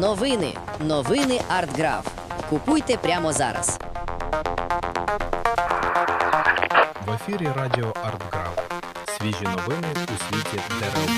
Новини. Новини Артграф. Купуйте прямо зараз. В ефірі радіо Артграф. Свіжі новини у світі дерев.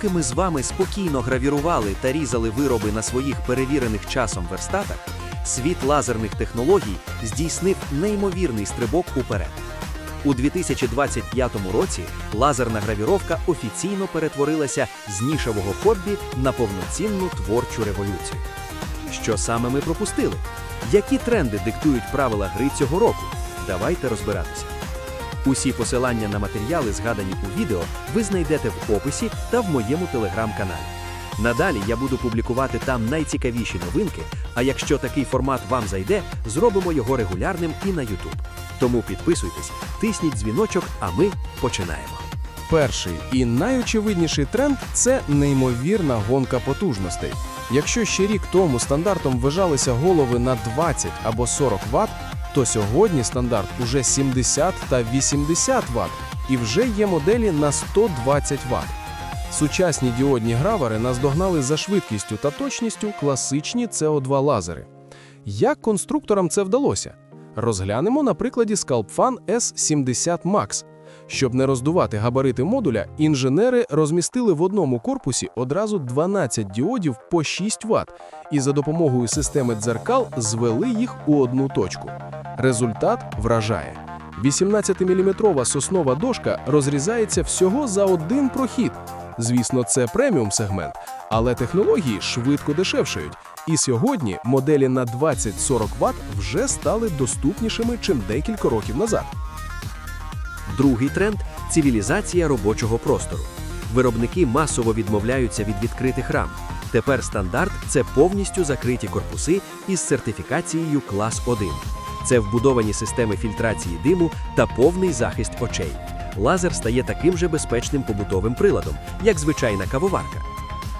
Поки ми з вами спокійно гравірували та різали вироби на своїх перевірених часом верстатах, світ лазерних технологій здійснив неймовірний стрибок уперед. У 2025 році лазерна гравіровка офіційно перетворилася з нішевого хобі на повноцінну творчу революцію. Що саме ми пропустили? Які тренди диктують правила гри цього року? Давайте розбиратися. Усі посилання на матеріали, згадані у відео, ви знайдете в описі та в моєму телеграм-каналі. Надалі я буду публікувати там найцікавіші новинки, а якщо такий формат вам зайде, зробимо його регулярним і на YouTube. Тому підписуйтесь, тисніть дзвіночок, а ми починаємо. Перший і найочевидніший тренд це неймовірна гонка потужностей. Якщо ще рік тому стандартом вважалися голови на 20 або 40 Вт, то сьогодні стандарт уже 70 та 80 Вт, і вже є моделі на 120 Вт. Сучасні діодні гравери наздогнали за швидкістю та точністю класичні CO2 лазери. Як конструкторам це вдалося? Розглянемо на прикладі Scalpfan S70 Max. Щоб не роздувати габарити модуля, інженери розмістили в одному корпусі одразу 12 діодів по 6 Вт і за допомогою системи дзеркал звели їх у одну точку. Результат вражає. 18-мм соснова дошка розрізається всього за один прохід. Звісно, це преміум сегмент, але технології швидко дешевшають. І сьогодні моделі на 20-40 Вт вже стали доступнішими, чим декілька років назад. Другий тренд цивілізація робочого простору. Виробники масово відмовляються від відкритих рам. Тепер стандарт це повністю закриті корпуси із сертифікацією клас 1. Це вбудовані системи фільтрації диму та повний захист очей. Лазер стає таким же безпечним побутовим приладом, як звичайна кавоварка.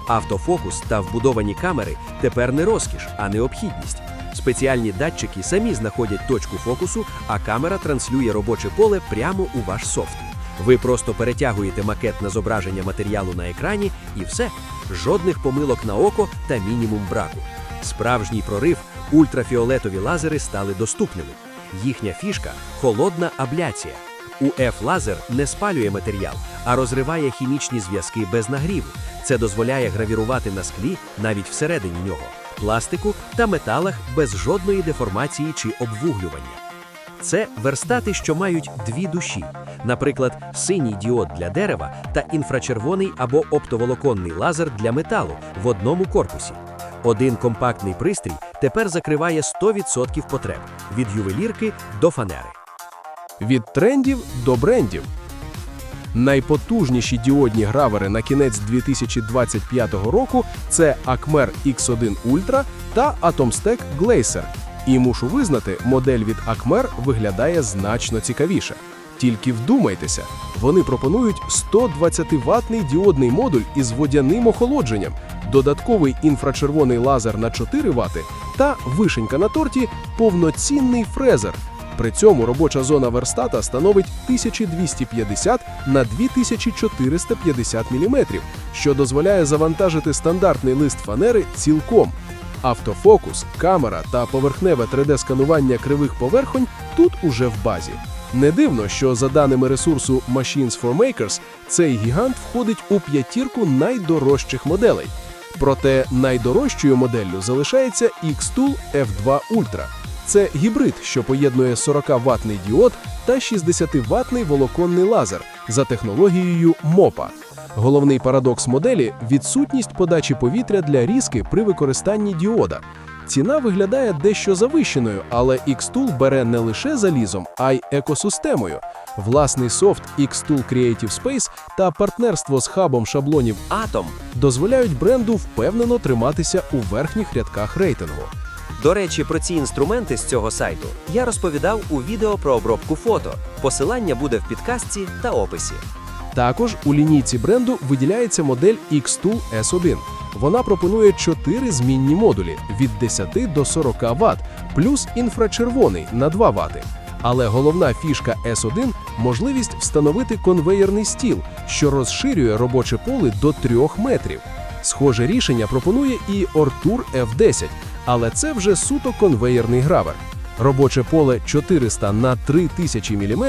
Автофокус та вбудовані камери тепер не розкіш, а необхідність. Спеціальні датчики самі знаходять точку фокусу, а камера транслює робоче поле прямо у ваш софт. Ви просто перетягуєте макет на зображення матеріалу на екрані, і все. Жодних помилок на око та мінімум браку. Справжній прорив ультрафіолетові лазери стали доступними. Їхня фішка холодна абляція. УФ-лазер не спалює матеріал, а розриває хімічні зв'язки без нагріву. Це дозволяє гравірувати на склі навіть всередині нього, пластику та металах без жодної деформації чи обвуглювання. Це верстати, що мають дві душі, наприклад, синій діод для дерева та інфрачервоний або оптоволоконний лазер для металу в одному корпусі. Один компактний пристрій тепер закриває 100% потреб від ювелірки до фанери. Від трендів до брендів. Найпотужніші діодні гравери на кінець 2025 року це Acmer X1 Ultra та Atomstack Glacier. І мушу визнати, модель від Acmer виглядає значно цікавіше. Тільки вдумайтеся, вони пропонують 120-ваттний діодний модуль із водяним охолодженням, додатковий інфрачервоний лазер на 4 Вт та вишенька на торті повноцінний фрезер. При цьому робоча зона верстата становить 1250 на 2450 мм, що дозволяє завантажити стандартний лист фанери цілком. Автофокус, камера та поверхневе 3D-сканування кривих поверхонь тут уже в базі. Не дивно, що за даними ресурсу Machines for Makers, цей гігант входить у п'ятірку найдорожчих моделей. Проте найдорожчою моделлю залишається X-Tool F2 Ultra. Це гібрид, що поєднує 40-ваттний діод та 60-ваттний волоконний лазер за технологією MOPA. Головний парадокс моделі відсутність подачі повітря для різки при використанні діода. Ціна виглядає дещо завищеною, але X-Tool бере не лише залізом, а й екосистемою. Власний софт X-Tool Creative Space та партнерство з хабом шаблонів Atom дозволяють бренду впевнено триматися у верхніх рядках рейтингу. До речі, про ці інструменти з цього сайту я розповідав у відео про обробку фото. Посилання буде в підказці та описі. Також у лінійці бренду виділяється модель X2 S1. Вона пропонує 4 змінні модулі від 10 до 40 Вт, плюс інфрачервоний на 2 Вт. Але головна фішка S1 можливість встановити конвеєрний стіл, що розширює робоче поле до 3 метрів. Схоже рішення пропонує і Ortur F10, але це вже суто конвеєрний гравер. Робоче поле 400 на 3000 мм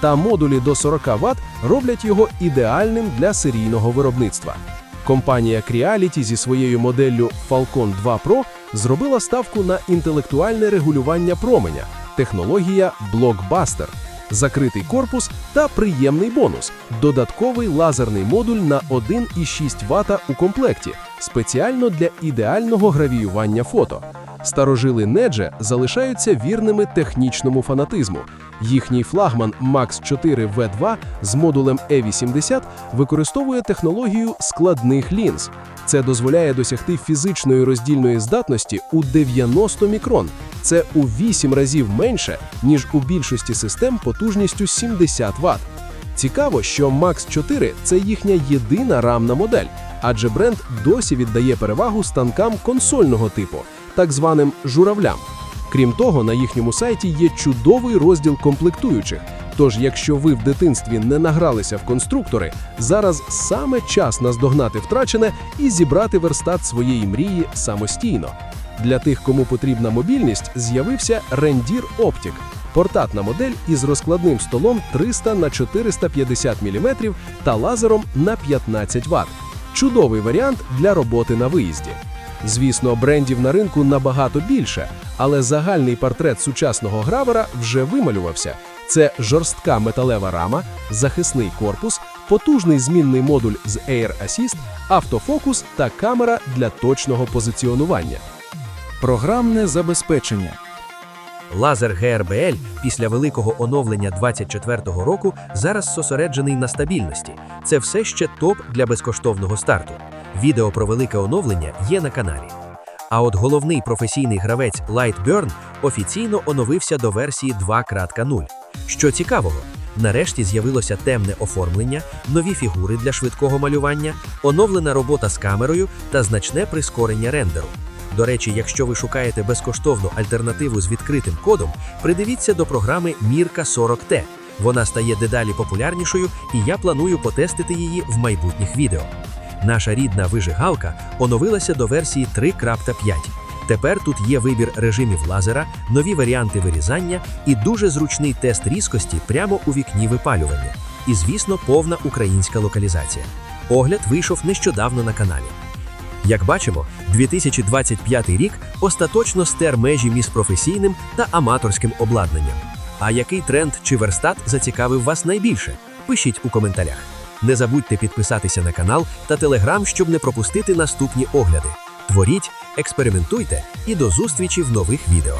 та модулі до 40 Вт роблять його ідеальним для серійного виробництва. Компанія Creality зі своєю моделлю Falcon 2 Pro зробила ставку на інтелектуальне регулювання променя, технологія Blockbuster, закритий корпус та приємний бонус додатковий лазерний модуль на 1,6 Вт у комплекті, спеціально для ідеального гравіювання фото. Старожили Недже залишаються вірними технічному фанатизму. Їхній флагман Max 4 V2 з модулем E80 використовує технологію складних лінз. Це дозволяє досягти фізичної роздільної здатності у 90 мікрон. Це у 8 разів менше, ніж у більшості систем потужністю 70 Вт. Цікаво, що Max 4 це їхня єдина рамна модель, адже бренд досі віддає перевагу станкам консольного типу, так званим журавлям. Крім того, на їхньому сайті є чудовий розділ комплектуючих. Тож, якщо ви в дитинстві не награлися в конструктори, зараз саме час наздогнати втрачене і зібрати верстат своєї мрії самостійно. Для тих, кому потрібна мобільність, з'явився Rendir Optic – портатна модель із розкладним столом 300 на 450 мм та лазером на 15 Вт. Чудовий варіант для роботи на виїзді. Звісно, брендів на ринку набагато більше, але загальний портрет сучасного гравера вже вималювався. Це жорстка металева рама, захисний корпус, потужний змінний модуль з Air Assist, автофокус та камера для точного позиціонування. Програмне забезпечення. Лазер GRBL після великого оновлення 24-го року зараз зосереджений на стабільності. Це все ще топ для безкоштовного старту. Відео про велике оновлення є на каналі. А от головний професійний гравець Lightburn офіційно оновився до версії 2.0. Що цікавого, нарешті з'явилося темне оформлення, нові фігури для швидкого малювання, оновлена робота з камерою та значне прискорення рендеру. До речі, якщо ви шукаєте безкоштовну альтернативу з відкритим кодом, придивіться до програми Мірка 40T. Вона стає дедалі популярнішою, і я планую потестити її в майбутніх відео. Наша рідна вижигалка оновилася до версії 3.5. Тепер тут є вибір режимів лазера, нові варіанти вирізання і дуже зручний тест різкості прямо у вікні випалювання. І, звісно, повна українська локалізація. Огляд вийшов нещодавно на каналі. Як бачимо, 2025 рік остаточно стер межі між професійним та аматорським обладнанням. А який тренд чи верстат зацікавив вас найбільше? Пишіть у коментарях. Не забудьте підписатися на канал та телеграм, щоб не пропустити наступні огляди. Творіть, експериментуйте і до зустрічі в нових відео.